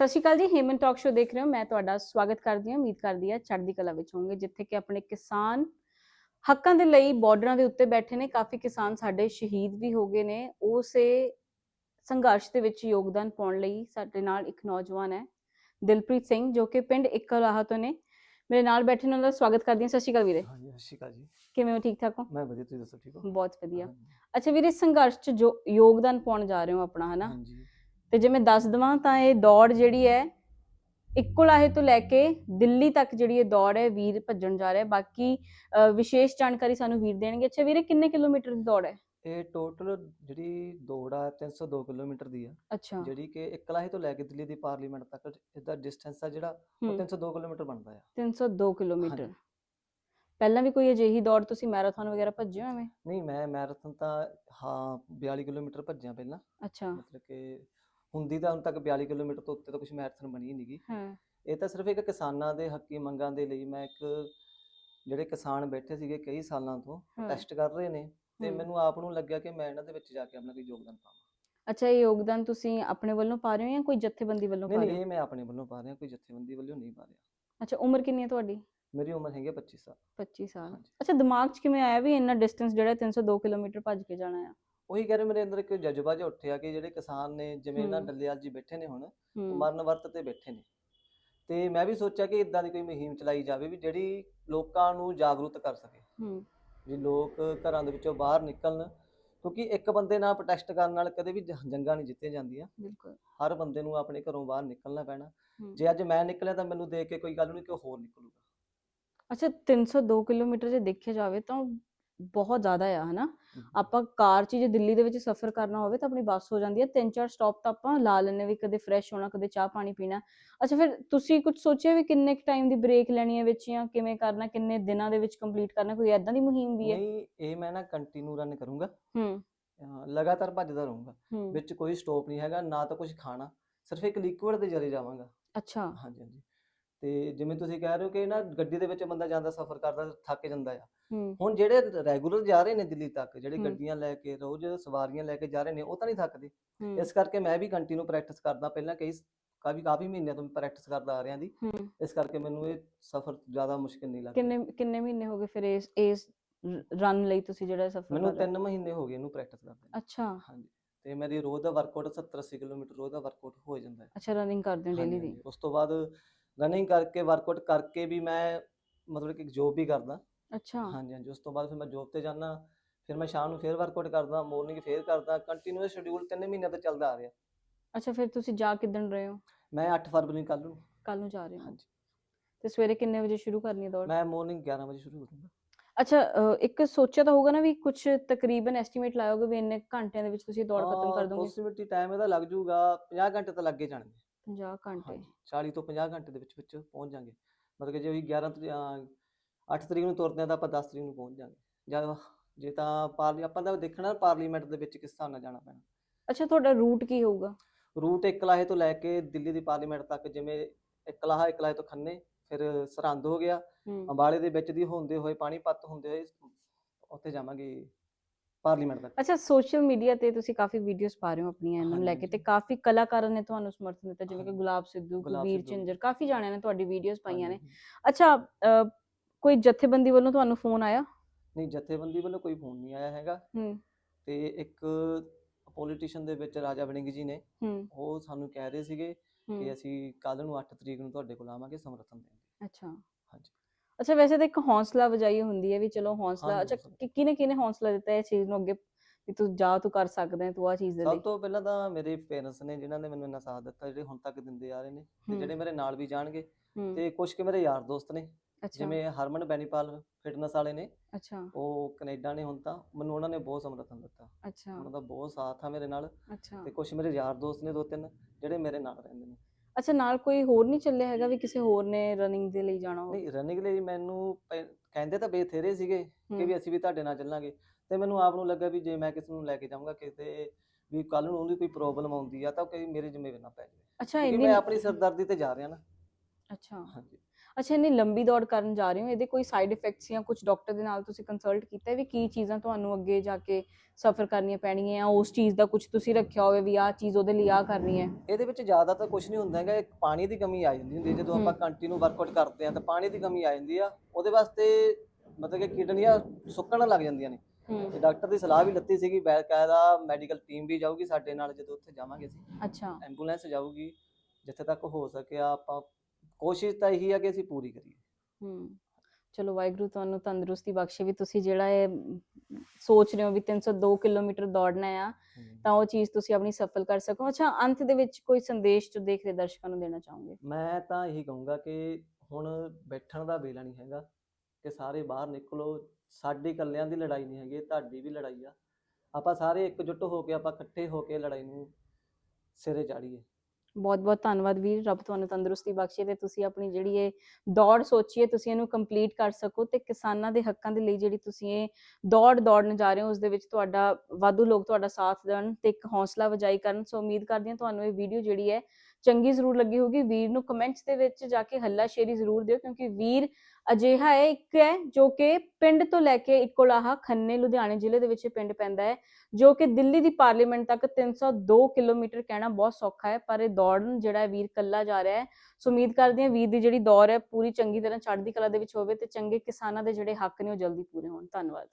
ਸਤਿ ਸ਼੍ਰੀ ਅਕਾਲ ਜੀ ਹੇਮਨ talk show ਦੇਖ ਰਹੇ ਹੋ। ਮੈਂ ਤੁਹਾਡਾ ਸਵਾਗਤ ਕਰਦੀ ਹਾਂ ਉਮੀਦ ਕਰਦੀ ਹਾਂ ਚੜ੍ਹਦੀ ਕਲਾ ਵਿੱਚ ਹੋਵੋਗੇ ਜਿੱਥੇ ਕਿ ਆਪਣੇ ਕਿਸਾਨ ਹੱਕਾਂ ਦੇ ਲਈ ਬਾਰਡਰਾਂ ਦੇ ਉੱਤੇ ਬੈਠੇ ਨੇ। ਕਾਫੀ ਕਿਸਾਨ ਸਾਡੇ ਸ਼ਹੀਦ ਵੀ ਹੋ ਗਏ ਨੇ। ਉਸੇ ਸੰਘਰਸ਼ ਦੇ ਵਿੱਚ ਯੋਗਦਾਨ ਪਾਉਣ ਲਈ ਸਾਡੇ ਨਾਲ ਇੱਕ ਨੌਜਵਾਨ ਹੈ ਦਿਲਪ੍ਰੀਤ ਸਿੰਘ ਜੋ ਕਿ ਪਿੰਡ ਇੱਕਲਾਹਾ ਤੋਂ ਨੇ। ਮੇਰੇ ਨਾਲ ਬੈਠੇ ਨੇ ਉਹਨਾਂ ਦਾ ਸਵਾਗਤ ਕਰਦੀ ਹਾਂ। ਸਤਿ ਸ਼੍ਰੀ ਅਕਾਲ ਵੀਰੇ। ਹਾਂਜੀ ਸਤਿ ਸ਼੍ਰੀ ਅਕਾਲ ਜੀ। ਕਿਵੇਂ ਹੋ? ਠੀਕ ਠਾਕ ਹੋ? ਮੈਂ ਵਧੀਆ ਤੁਸੀਂ ਦੱਸੋ ਠੀਕ ਹੋ? ਬਹੁਤ ਵਧੀਆ। ਅੱਛਾ ਵੀਰੇ ਸੰਘਰਸ਼ 'ਚ ਜੋ ਯੋਗਦਾਨ ਪਾਉਣ ਜਾ ਰਹੇ ਹੋ ਆਪਣਾ ਹਨਾ? ਹਾਂਜੀ। ਤੇ ਜੇ ਮੈਂ ਦੱਸ ਦਵਾਂ ਤਾਂ ਇਹ ਦੌੜ ਜਿਹੜੀ ਹੈ ਇੱਕੋ ਲਾਹੇ ਤੋਂ ਲੈ ਕੇ ਦਿੱਲੀ ਤੱਕ ਜਿਹੜੀ ਇਹ ਦੌੜ ਹੈ ਵੀਰ ਭੱਜਣ ਜਾ ਰਿਹਾ। ਬਾਕੀ ਵਿਸ਼ੇਸ਼ ਜਾਣਕਾਰੀ ਸਾਨੂੰ ਵੀਰ ਦੇਣਗੇ। ਅੱਛਾ ਵੀਰੇ ਕਿੰਨੇ ਕਿਲੋਮੀਟਰ ਦੀ ਦੌੜ ਹੈ? ਇਹ ਟੋਟਲ ਜਿਹੜੀ ਦੌੜ ਆ 302 ਕਿਲੋਮੀਟਰ ਦੀ ਆ। ਅੱਛਾ। ਜਿਹੜੀ ਕਿ ਇਕਲਾਹੀ ਤੋਂ ਲੈ ਕੇ ਦਿੱਲੀ ਦੀ ਪਾਰਲੀਮੈਂਟ ਤੱਕ ਇਹਦਾ ਡਿਸਟੈਂਸ ਆ ਜਿਹੜਾ ਉਹ ਹੂੰ, 302 ਕਿਲੋਮੀਟਰ ਬਣਦਾ ਆ। 302 ਕਿਲੋਮੀਟਰ। ਪਹਿਲਾਂ ਵੀ ਕੋਈ ਅਜਿਹੀ ਦੌੜ ਤੁਸੀਂ ਮੈਰਾਥਨ ਵਗੈਰਾ ਭੱਜੇ ਹੋ ਐਵੇਂ? ਨਹੀਂ ਮੈਂ ਮੈਰਾਥਨ ਤਾਂ ਹਾਂ 42 ਕਿਲੋਮੀਟਰ ਭੱਜਿਆ ਪਹਿਲਾਂ। ਅੱਛਾ। ਮਤਲਬ ਕਿ ਹੁੰਦੀ ਤਾਂ ਹੁਣ ਤੱਕ 42 ਕਿਲੋਮੀਟਰ ਤੋਂ ਉੱਤੇ ਤਾਂ ਕੁਝ ਮੈਰਾਥਨ ਬਣੀ ਨਹੀਂਗੀ ਹਾਂ। ਇਹ ਤਾਂ ਸਿਰਫ ਇੱਕ ਕਿਸਾਨਾਂ ਦੇ ਹੱਕੀ ਮੰਗਾਂ ਦੇ ਲਈ ਮੈਂ ਇੱਕ ਜਿਹੜੇ ਕਿਸਾਨ ਬੈਠੇ ਸੀਗੇ ਕਈ ਸਾਲਾਂ ਤੋਂ ਟੈਸਟ ਕਰ ਰਹੇ ਨੇ ਤੇ। ਮੈਨੂੰ ਆਪ ਨੂੰ ਲੱਗਿਆ ਕਿ ਮੈਂ ਇਹਨਾਂ ਦੇ ਵਿੱਚ ਜਾ ਕੇ ਆਪਣਾ ਕੋਈ ਯੋਗਦਾਨ ਪਾਵਾਂ। ਅੱਛਾ ਇਹ ਯੋਗਦਾਨ ਤੁਸੀਂ ਆਪਣੇ ਵੱਲੋਂ ਪਾ ਰਹੇ ਹੋ ਜਾਂ ਕੋਈ ਜਥੇਬੰਦੀ ਵੱਲੋਂ ਨਹੀਂ ਪਾ ਨਹੀਂ ਰਹੇ ਹੋ? ਇਹ ਮੈਂ ਆਪਣੇ ਵੱਲੋਂ ਪਾ ਰਿਹਾ ਕੋਈ ਜਥੇਬੰਦੀ ਵੱਲੋਂ ਨਹੀਂ ਪਾ ਰਿਹਾ। ਅੱਛਾ ਉਮਰ ਕਿੰਨੀ ਹੈ ਤੁਹਾਡੀ? ਮੇਰੀ ਉਮਰ ਹੈਗੀ ਹੈ 25 ਸਾਲ। 25 ਸਾਲ। ਅੱਛਾ ਦਿਮਾਗ 'ਚ ਕਿਵੇਂ ਆਇਆ ਵੀ ਇੰਨਾ ਡਿਸਟੈਂਸ ਜਿਹੜਾ 302 ਕਿਲੋਮੀਟਰ ਭੱਜ ਕੇ ਜਾਣਾ ਆ? ਉਹੀ ਕਹਿ ਰਹੇ ਮੇਰੇ ਅੰਦਰ ਇੱਕ ਜਜ਼ਬਾ ਜਿਹਾ ਉੱਠਿਆ ਕਿ ਜਿਹੜੇ ਕਿਸਾਨ ਨੇ ਜਿਵੇਂ ਇਹਨਾਂ। ਡੱਲੇਵਾਲ ਜੀ ਬੈਠੇ ਨੇ ਹੁਣ ਉਹ ਮਰਨ ਵਰਤ ਤੇ ਬੈਠੇ ਨੇ। ਤੇ ਮੈਂ ਵੀ ਸੋਚਿਆ ਕਿ ਇਦਾਂ ਦੀ ਕੋਈ ਮੁਹਿੰਮ ਚਲਾਈ ਜਾਵੇ ਵੀ ਜਿਹੜੀ ਲੋਕਾਂ ਨੂੰ ਜਾਗਰੂਕ ਕਰ ਸਕੇ। ਵੀ ਲੋਕ ਘਰਾਂ ਦੇ ਵਿੱਚੋਂ ਬਾਹਰ ਨਿਕਲਣ ਕਿਉਂਕਿ ਇੱਕ ਬੰਦੇ ਨਾਲ ਪ੍ਰੋਟੈਸਟ ਕਰਨ ਨਾਲ ਕਦੇ ਵੀ ਜੰਗਾਂ ਨਹੀਂ ਜਿੱਤੀਆਂ ਜਾਂਦੀਆਂ। ਬਿਲਕੁਲ। ਹਰ ਬੰਦੇ ਨੂੰ ਆਪਣੇ ਘਰੋਂ ਬਾਹਰ ਨਿਕਲਣਾ ਪੈਣਾ। ਜੇ ਅੱਜ ਮੈਂ ਨਿਕਲਿਆ ਤਾਂ ਮੈਨੂੰ ਦੇਖ ਕੇ ਕੋਈ ਗੱਲ ਨਹੀਂ ਕਿ ਹੋਰ ਨਿਕਲੂਗਾ। ਅੱਛਾ 302 ਕਿਲੋਮੀਟਰ ਜੇ ਦੇਖਿਆ ਜਾਵੇ ਤਾਂ ਬਹੁਤ ਜ਼ਿਆਦਾ ਆ ਹਨਾ? ਆਪਾਂ ਕਾਰ 'ਚ ਜੇ ਦਿੱਲੀ ਦੇ ਵਿੱਚ ਸਫ਼ਰ ਕਰਨਾ ਹੋਵੇ ਤਾਂ ਆਪਣੀ ਬੱਸ ਹੋ ਜਾਂਦੀ ਹੈ। ਤਿੰਨ ਚਾਰ ਸਟਾਪ ਤਾਂ ਆਪਾਂ ਲਾ ਲੈਂਦੇ ਵੀ ਕਦੇ ਫਰੈਸ਼ ਹੋਣਾ ਕਦੇ ਚਾਹ ਪਾਣੀ ਪੀਣਾ। ਅੱਛਾ ਫਿਰ ਤੁਸੀਂ ਕੁਝ ਸੋਚਿਆ ਵੀ ਕਿੰਨੇ ਕੁ ਟਾਈਮ ਦੀ ਬ੍ਰੇਕ ਲੈਣੀ ਹੈ ਵਿੱਚ ਜਾਂ ਕਿਵੇਂ ਕਰਨਾ ਕਿੰਨੇ ਦਿਨਾਂ ਦੇ ਵਿੱਚ ਕੰਪਲੀਟ ਕਰਨਾ ਕੋਈ ਐਦਾਂ ਦੀ ਮੁਹਿੰਮ ਵੀ ਹੈ? ਨਹੀਂ ਇਹ ਮੈਂ ਨਾ ਕੰਟੀਨਿਊ ਰਨ ਕਰੂੰਗਾ। ਹੂੰ। ਲਗਾਤਾਰ ਭੱਜਦਾ ਰਹੂੰਗਾ। ਵਿੱਚ ਕੋਈ ਸਟਾਪ ਨਹੀਂ ਹੈਗਾ ਨਾ ਤਾਂ ਕੁਝ ਖਾਣਾ। ਸਿਰਫ ਇੱਕ ਲਿਕੁਇਡ ਦੇ ਜਰੇ ਜਾਵਾਂਗਾ। ਅੱਛਾ। ਹਾਂਜੀ ਹਾਂਜੀ। ਤੇ ਜਿਵੇਂ ਤੁਸੀਂ ਕਹਿ ਰਹੇ ਹੋ ਕਿ ਨਾ ਗੱਡੀ ਦੇ ਵਿੱਚ ਬੰਦਾ ਜਾਂਦਾ ਸਫ਼ਰ ਕਰਦਾ ਥੱਕ ਜਾਂਦਾ ਆ। ਹੂੰ। ਹੁਣ ਜਿਹੜੇ ਰੈਗੂਲਰ ਜਾ ਰਹੇ ਨੇ ਦਿੱਲੀ ਤੱਕ ਜਿਹੜੇ ਹੂੰ। ਗੱਡੀਆਂ ਲੈ ਕੇ ਰੋਜ਼ ਸਵਾਰੀਆਂ ਲੈ ਕੇ ਜਾ ਰਹੇ ਨੇ ਉਹ ਤਾਂ ਨਹੀਂ ਥੱਕਦੇ। ਹੂੰ। ਇਸ ਕਰਕੇ ਮੈਂ ਵੀ ਕੰਟੀਨਿਊ ਪ੍ਰੈਕਟਿਸ ਕਰਦਾ ਪਹਿਲਾਂ ਕਈ ਕਾਫੀ ਕਾਫੀ ਮਹੀਨਿਆਂ ਤੋਂ ਪ੍ਰੈਕਟਿਸ ਕਰਦਾ ਆ ਰਿਹਾ ਦੀ ਹੂੰ। ਇਸ ਕਰਕੇ ਮੈਨੂੰ ਇਹ ਸਫ਼ਰ ਜ਼ਿਆਦਾ ਮੁਸ਼ਕਿਲ ਨਹੀਂ ਲੱਗਦਾ। ਕਿੰਨੇ ਕਿੰਨੇ ਮਹੀਨੇ ਹੋ ਗਏ ਫਿਰ ਇਸ ਇਸ ਰਨ ਲਈ ਤੁਸੀਂ ਜਿਹੜਾ ਸਫ਼ਰ ਮੈਨੂੰ ਕਰ ਰਹੇ ਹੋ? 3 ਮਹੀਨੇ ਹੋ ਗਏ ਇਹਨੂੰ ਪ੍ਰੈਕਟਿਸ ਕਰਦੇ ਨੂੰ। ਅੱਛਾ। ਹਾਂਜੀ। ਤੇ ਮੇਰੀ ਰੋਜ਼ ਦਾ ਵਰਕਆਊਟ 70 80 ਕਿਲੋਮੀਟਰ ਰੋਜ਼ ਦਾ ਵਰਕਆਊਟ ਹੋ ਜਾਂਦਾ ਹੈ। ਅੱਛਾ ਰਨਿੰਗ ਕਰਦੇ ਹੋ ਹਾਂਜੀ, ਡੇਲੀ ਦੀ ਹਾਂਜੀ। ਉਸ ਤੋਂ ਬਾਅਦ ਰਨਿੰਗ ਕਰਕੇ ਵਰਕਆਊਟ ਕਰਕੇ ਵੀ ਮੈਂ ਮਤਲਬ ਕਿ ਜੋਬ ਵੀ ਕਰਦਾ। ਅੱਛਾ। ਹਾਂਜੀ ਹਾਂਜੀ ਉਸ ਤੋਂ ਬਾਅਦ ਫਿਰ ਮੈਂ ਜੋਬ ਤੇ ਜਾਂਦਾ ਫਿਰ ਮੈਂ ਸ਼ਾਮ ਨੂੰ ਫੇਰ ਵਰਕਆਊਟ ਕਰਦਾ ਮਾਰਨਿੰਗ ਫੇਰ ਕਰਦਾ ਕੰਟੀਨਿਊਸ ਸ਼ਡਿਊਲ 3 ਮਹੀਨਿਆਂ ਤੋਂ ਚੱਲਦਾ ਆ ਰਿਹਾ। ਅੱਛਾ ਫਿਰ ਤੁਸੀਂ ਜਾ ਕਿੱਦਣ ਰਹੇ ਹੋ? ਮੈਂ 8 ਫਰਵਰੀ ਕੱਲ ਨੂੰ। ਕੱਲ ਨੂੰ ਜਾ ਰਹੇ ਹੋ। ਹਾਂਜੀ। ਤੇ ਸਵੇਰੇ ਕਿੰਨੇ ਵਜੇ ਸ਼ੁਰੂ ਕਰਨੀ ਹੈ ਦੌੜ? ਮੈਂ ਮਾਰਨਿੰਗ 11 ਵਜੇ ਸ਼ੁਰੂ ਕਰੂੰਗਾ। ਅੱਛਾ ਇੱਕ ਸੋਚਿਆ ਤਾਂ ਹੋਊਗਾ ਨਾ ਵੀ ਕੁਝ ਤਕਰੀਬਨ ਐਸਟੀਮੇਟ ਲਾਇਆ ਵੀ ਇੰਨੇ ਘੰਟਿਆਂ ਦੇ ਵਿੱਚ ਤੁਸੀਂ ਦੌੜ ਖਤਮ ਕਰ ਦੋਗੇ? ਪੋਸਿਬਿਲਿਟੀ ਟਾਈਮ ਇਹਦਾ ਲੱਗ ਜਾਊਗਾ 50 ਘੰਟੇ ਤਾਂ ਲੱਗੇ ਜਾਣਗੇ। 50 ਘੰਟੇ। ਹਾਂਜੀ 40 ਤੋਂ 50 ਘੰਟੇ ਦੇ ਵਿੱਚ ਵਿੱਚ ਪਹੁੰਚ ਜਾਾਂਗੇ। ਮਤਲਬ ਕਿ ਜੇ ਉਹੀ 11 ਤਰੀ- ਅਹ 8 ਤਰੀਕ ਨੂੰ ਤੁਰਦੇ ਆ ਤਾਂ ਆਪਾਂ 10 ਤਰੀਕ ਨੂੰ ਪਹੁੰਚ ਜਾਾਂਗੇ। ਜਦ ਜੇ ਤਾਂ ਪਾਰਲੀ ਆਪਾਂ ਤਾਂ ਦੇਖਣਾ ਪਾਰਲੀਮੈਂਟ ਦੇ ਵਿੱਚ ਕਿਸ ਹਿਸਾਬ ਨਾਲ ਜਾਣਾ ਪੈਣਾ। ਅੱਛਾ ਤੁਹਾਡਾ ਰੂਟ ਕੀ ਹੋਊਗਾ? ਰੂਟ ਇਕਲਾਹੇ ਤੋਂ ਲੈ ਕੇ ਦਿੱਲੀ ਦੀ ਪਾਰਲੀਮੈਂਟ ਤੱਕ ਜਿਵੇਂ ਇਕਲਾਹਾ ਇਕਲਾਹੇ ਤੋਂ ਖੰਨੇ ਫਿਰ ਸਰਹੰਦ ਹੋ ਗਿਆ। ਅੰਬਾਲੇ ਦੇ ਵਿੱਚ ਦੀ ਹੁੰਦੇ ਹੋਏ ਪਾਣੀਪਤ ਹੁੰਦੇ ਹੋਏ ਉੱਥੇ ਜਾਵਾਂਗੇ। ਪਾਰਲੀਮੈਂਟ ਤੱਕ। ਅੱਛਾ ਸੋਸ਼ਲ ਮੀਡੀਆ ਤੇ ਤੁਸੀਂ ਕਾਫੀ ਵੀਡੀਓਜ਼ ਪਾ ਰਹੇ ਹੋ ਆਪਣੀਆਂ ਇਹਨਾਂ ਨੂੰ ਲੈ ਕੇ ਤੇ ਕਾਫੀ ਕਲਾਕਾਰਾਂ ਨੇ ਤੁਹਾਨੂੰ ਸਮਰਥਨ ਦਿੱਤਾ ਜਿਵੇਂ ਕਿ। ਗੁਲਾਬ ਸਿੱਧੂ ਗੁਲਾਬ ਸਿੱਧੂ। ਝਿੰਜਰ ਕਾਫੀ ਜਾਣਿਆਂ ਨੇ ਤੁਹਾਡੀ ਵੀਡੀਓਜ਼ ਪਾਈਆਂ ਨੇ। ਅੱਛਾ ਅ, ਕੋਈ ਜਥੇਬੰਦੀ ਵੱਲੋਂ ਤੁਹਾਨੂੰ ਫੋਨ ਆਇਆ? ਨਹੀਂ ਜਥੇਬੰਦੀ ਵੱਲੋਂ ਕੋਈ ਫੋਨ ਨਹੀਂ ਆਇਆ ਹੈਗਾ। ਹੂੰ। ਤੇ ਇੱਕ ਪੋਲੀਟੀਸ਼ੀਅਨ ਦੇ ਵਿੱਚ ਰਾਜਾ ਵੜਿੰਗ ਜੀ ਨੇ ਹੂੰ। ਉਹ ਸਾਨੂੰ ਕਹਿ ਰਹੇ ਸੀਗੇ ਕਿ ਹੂੰ ਅਸੀਂ ਕੱਲ ਨੂੰ 8 ਤਰੀਕ ਨੂੰ ਤੁਹਾਡੇ ਕੋਲ ਆਵਾਂਗੇ ਸਮਰਥਨ ਦੇਣ। ਅੱਛਾ। ਹਾਂਜੀ। ਅੱਛਾ ਵੈਸੇ ਤਾਂ ਇੱਕ ਹੌਸਲਾ ਵਜਾਈ ਹੁੰਦੀ ਹੈ ਵੀ ਚਲੋ ਹੌਸਲਾ ਅੱਛਾ। ਕਿ- ਕਿਹਨੇ ਕਿਹਨੇ ਹੌਸਲਾ ਦਿੱਤਾ ਇਹ ਚੀਜ਼ ਨੂੰ ਅੱਗੇ ਵੀ ਤੂੰ ਜਾ ਤੂੰ ਕਰ ਸਕਦਾ ਹੈ ਤੂੰ ਆ ਚੀਜ਼ ਦੇ ਲਈ? ਸਭ ਤੋਂ ਪਹਿਲਾਂ ਤਾਂ ਮੇਰੇ ਪੇਰੈਂਟਸ ਨੇ ਜਿਨ੍ਹਾਂ ਨੇ ਮੈਨੂੰ ਇੰਨਾ ਸਾਥ ਦਿੱਤਾ ਜਿਹੜੇ ਹੁਣ ਤੱਕ ਦਿੰਦੇ ਆ ਰਹੇ ਨੇ ਤੇ ਜਿਹੜੇ ਮੇਰੇ ਨਾਲ ਵੀ ਜਾਣਗੇ ਹੂੰ, ਤੇ ਕੁਝ ਕਿ ਮੇਰੇ ਯਾਰ ਦੋਸਤ ਨੇ ਅੱਛਾ। ਜਿਵੇਂ ਹਰਮਨ ਬੈਨੀਪਾਲ ਫਿਟਨੈਸ ਵਾਲੇ ਨੇ ਅੱਛਾ। ਉਹ ਕੈਨੇਡਾ ਨੇ ਹੁਣ ਤਾਂ ਮੈਨੂੰ ਉਹਨਾਂ ਨੇ ਬਹੁਤ ਸਮਰਥਨ ਦਿੱਤਾ। ਅੱਛਾ। ਉਹਨਾਂ ਦਾ ਬਹੁਤ ਸਾਥ ਆ ਮੇਰੇ ਨਾਲ ਅੱਛਾ। ਤੇ ਕੁਝ ਮੇਰੇ ਯਾਰ ਦੋਸਤ ਨੇ ਦੋ ਤਿੰਨ ਜਿਹੜੇ ਮੇਰੇ ਨਾਲ ਰਹਿੰਦੇ ਨੇ। ਅੱਛਾ ਨਾਲ ਕੋਈ ਹੋਰ ਨਹੀਂ ਚੱਲਿਆ ਹੈਗਾ ਵੀ ਕਿਸੇ ਹੋਰ ਨੇ ਰਨਿੰਗ ਦੇ ਲਈ ਜਾਣਾ ਹੋਵੇ? ਨਹੀਂ ਰਨਿੰਗ ਲਈ ਮੈਨੂੰ ਪਹਿ- ਕਹਿੰਦੇ ਤਾਂ ਬੇਥੇਰੇ ਸੀਗੇ ਕਿ ਵੀ ਅਸੀਂ ਵੀ ਤੁਹਾਡੇ ਨਾਲ ਚੱਲਾਂਗੇ ਤੇ ਮੈਨੂੰ ਆਪ ਨੂੰ ਲੱਗਾ ਵੀ ਜੇ ਮੈਂ ਕਿਸੇ ਨੂੰ ਲੈ ਕੇ ਜਾਊਂਗਾ ਕਿਤੇ ਵੀ ਕੱਲ ਨੂੰ ਉਹਦੀ ਕੋਈ ਪ੍ਰੋਬਲਮ ਆਉਂਦੀ ਆ ਤਾਂ ਕੋਈ ਮੇਰੇ ਜ਼ਿੰਮੇਵਾਰੀ ਨਾ ਪੈ ਜਾਵੇ ਅੱਛਾ ਕਿਉਂਕਿ ਇੰਨੀ ਮੈਂ ਆਪਣੀ ਸਰਦਰਦੀ ਤੇ ਜਾ ਰਿਹਾ ਨਾ। ਅੱਛਾ। ਹਾਂਜੀ। ਅੱਛਾ ਇੰਨੀ ਲੰਬੀ ਦੌੜ ਕਰਨ ਜਾ ਰਹੇ ਹੋ ਇਹਦੇ ਕੋਈ ਸਾਈਡ ਇਫੈਕਟਸ ਜਾਂ ਕੁਝ ਡਾਕਟਰ ਦੇ ਨਾਲ ਤੁਸੀਂ ਕੰਸਲਟ ਕੀਤਾ ਹੈ ਵੀ ਕੀ ਚੀਜ਼ਾਂ ਤੁਹਾਨੂੰ ਅੱਗੇ ਜਾ ਕੇ ਸਫਰ ਕਰਨੀਆਂ ਪੈਣਗੀਆਂ ਜਾਂ ਉਸ ਚੀਜ਼ ਦਾ ਕੁਝ ਤੁਸੀਂ ਰੱਖਿਆ ਹੋਵੇ ਵੀ ਆਹ ਚੀਜ਼ ਉਹਦੇ ਲਈ ਆਹ ਕਰਨੀ ਹੈ? ਇਹਦੇ ਵਿੱਚ ਜ਼ਿਆਦਾ ਤਾਂ ਕੁਝ ਨਹੀਂ ਹੁੰਦਾ ਹੈਗਾ ਇੱਕ ਪਾਣੀ ਦੀ ਕਮੀ ਆ ਜਾਂਦੀ ਹੁੰਦੀ ਹੈ ਜਦੋਂ ਆਪਾਂ। ਕੰਟੀਨਿਊ ਵਰਕਆਊਟ ਕਰਦੇ ਹਾਂ ਤਾਂ ਪਾਣੀ ਦੀ ਕਮੀ ਆ ਜਾਂਦੀ ਆ ਉਹਦੇ ਵਾਸਤੇ ਮਤਲਬ ਕਿ ਕਿਡਨੀਆਂ ਸੁੱਕਣ ਲੱਗ ਜਾਂਦੀਆਂ ਨੇ। ਤੇ ਡਾਕਟਰ ਦੀ ਸਲਾਹ ਵੀ ਲੱਤੀ ਸੀਗੀ ਬਕਾਇਦਾ ਮੈਡੀਕਲ ਟੀਮ ਵੀ ਜਾਊਗੀ ਸਾਡੇ ਨਾਲ ਜਦੋਂ ਉੱਥੇ ਜਾਵਾਂਗੇ ਅਸੀਂ। ਅੱਛਾ। ਐਂਬੂਲੈਂਸ ਜਾਊਗੀ ਜਿੱਥੇ ਤੱਕ ਹੋ ਸਕਿਆ ਆਪਾਂ ਕੋਸ਼ਿਸ਼ ਤਾਂ ਇਹੀ ਆ ਕਿ ਅਸੀਂ ਪੂਰੀ ਕਰੀਏ। ਹੂੰ ਚਲੋ ਵਾਹਿਗੁਰੂ ਤੁਹਾਨੂੰ ਤੰਦਰੁਸਤੀ ਬਖਸ਼ੇ ਵੀ ਤੁਸੀਂ ਜਿਹੜਾ ਇਹ ਸੋਚ ਰਹੇ ਹੋ ਵੀ 302 ਕਿਲੋਮੀਟਰ ਦੌੜਨਾ ਆ ਤਾਂ ਉਹ ਚੀਜ਼ ਤੁਸੀਂ ਆਪਣੀ ਸਫਲ ਕਰ ਸਕੋ। ਅੱਛਾ ਅੰਤ ਦੇ ਵਿੱਚ ਕੋਈ ਸੰਦੇਸ਼ ਜੋ ਦੇਖ ਰਹੇ ਦਰਸ਼ਕਾਂ ਨੂੰ ਦੇਣਾ ਚਾਹੋਗੇ? ਮੈਂ ਤਾਂ ਇਹੀ ਕਹੂੰਗਾ ਕਿ ਹੁਣ ਬੈਠਣ ਦਾ ਵੇਲਾ ਨਹੀਂ ਹੈਗਾ ਕਿ ਸਾਰੇ ਬਾਹਰ ਨਿਕਲੋ। ਸਾਡੀ ਇਕੱਲਿਆਂ ਦੀ ਲੜਾਈ ਨਹੀਂ ਹੈਗੀ ਤੁਹਾਡੀ ਵੀ ਲੜਾਈ ਆ। ਆਪਾਂ ਸਾਰੇ ਇਕਜੁੱਟ ਹੋ ਕੇ ਆਪਾਂ ਇਕੱਠੇ ਹੋ ਕੇ ਲੜਾਈ ਨੂੰ ਸਿਰੇ ਚਾੜੀਏ। ਬਹੁਤ ਬਹੁਤ ਧੰਨਵਾਦ ਵੀਰ, ਰੱਬ ਤੁਹਾਨੂੰ ਤੰਦਰੁਸਤੀ ਬਖਸ਼ੇ ਤੇ ਤੁਸੀਂ ਆਪਣੀ ਜਿਹੜੀ ਇਹ ਦੌੜ ਸੋਚੀਏ, ਤੁਸੀਂ ਇਹਨੂੰ ਕੰਪਲੀਟ ਕਰ ਸਕੋ ਤੇ ਕਿਸਾਨਾਂ ਦੇ ਹੱਕਾਂ ਦੇ ਲਈ ਜਿਹੜੀ ਤੁਸੀਂ ਇਹ ਦੌੜ ਦੌੜਨ ਜਾ ਰਹੇ ਹੋ, ਉਸ ਦੇ ਵਿੱਚ ਤੁਹਾਡਾ, ਵਾਧੂ ਲੋਕ ਤੁਹਾਡਾ ਸਾਥ ਦੇਣ ਤੇ ਇੱਕ ਹੌਸਲਾ ਵਜਾਈ ਕਰਨ। ਸੋ ਉਮੀਦ ਕਰਦੇ ਹਾਂ ਤੁਹਾਨੂੰ ਇਹ ਵੀਡੀਓ ਜਿਹੜੀ ਹੈ ਚੰਗੀ ਜ਼ਰੂਰ ਲੱਗੀ ਹੋਗੀ ਵੀਰ ਨੂੰ ਕਮੈਂਟਸ ਦੇ ਵਿੱਚ ਜਾ ਕੇ ਹੱਲਾ ਸ਼ੇਰੀ ਜ਼ਰੂਰ ਦਿਓ, ਕਿਉਂਕਿ ਵੀਰ ਅਜਿਹਾ ਹੈ, ਇੱਕ ਹੈ ਜੋ ਕਿ ਪਿੰਡ ਤੋਂ ਲੈ ਕੇ ਇਕੋਲਾਹਾ ਖੰਨੇ ਲੁਧਿਆਣੇ ਜ਼ਿਲ੍ਹੇ ਦੇ ਵਿੱਚ ਪਿੰਡ ਪੈਂਦਾ ਹੈ, ਜੋ ਕਿ ਦਿੱਲੀ ਦੀ ਪਾਰਲੀਮੈਂਟ ਤੱਕ 302 ਕਿਲੋਮੀਟਰ ਕਹਿਣਾ ਬਹੁਤ ਸੌਖਾ ਹੈ, ਪਰ ਇਹ ਦੌੜਨ ਜਿਹੜਾ ਹੈ ਵੀਰ ਕੱਲਾ ਜਾ ਰਿਹਾ ਹੈ। ਸੋ ਉਮੀਦ ਕਰਦੇ ਹਾਂ ਵੀਰ ਦੀ ਜਿਹੜੀ ਦੌੜ ਹੈ, ਪੂਰੀ ਚੰਗੀ ਤਰ੍ਹਾਂ ਚੜ੍ਹਦੀ ਕਲਾ ਦੇ ਵਿੱਚ ਹੋਵੇ ਤੇ ਚੰਗੇ ਕਿਸਾਨਾਂ ਦੇ ਜਿਹੜੇ ਹੱਕ ਨੇ ਉਹ ਜਲਦੀ ਪੂਰੇ ਹੋਣ। ਧੰਨਵਾਦ।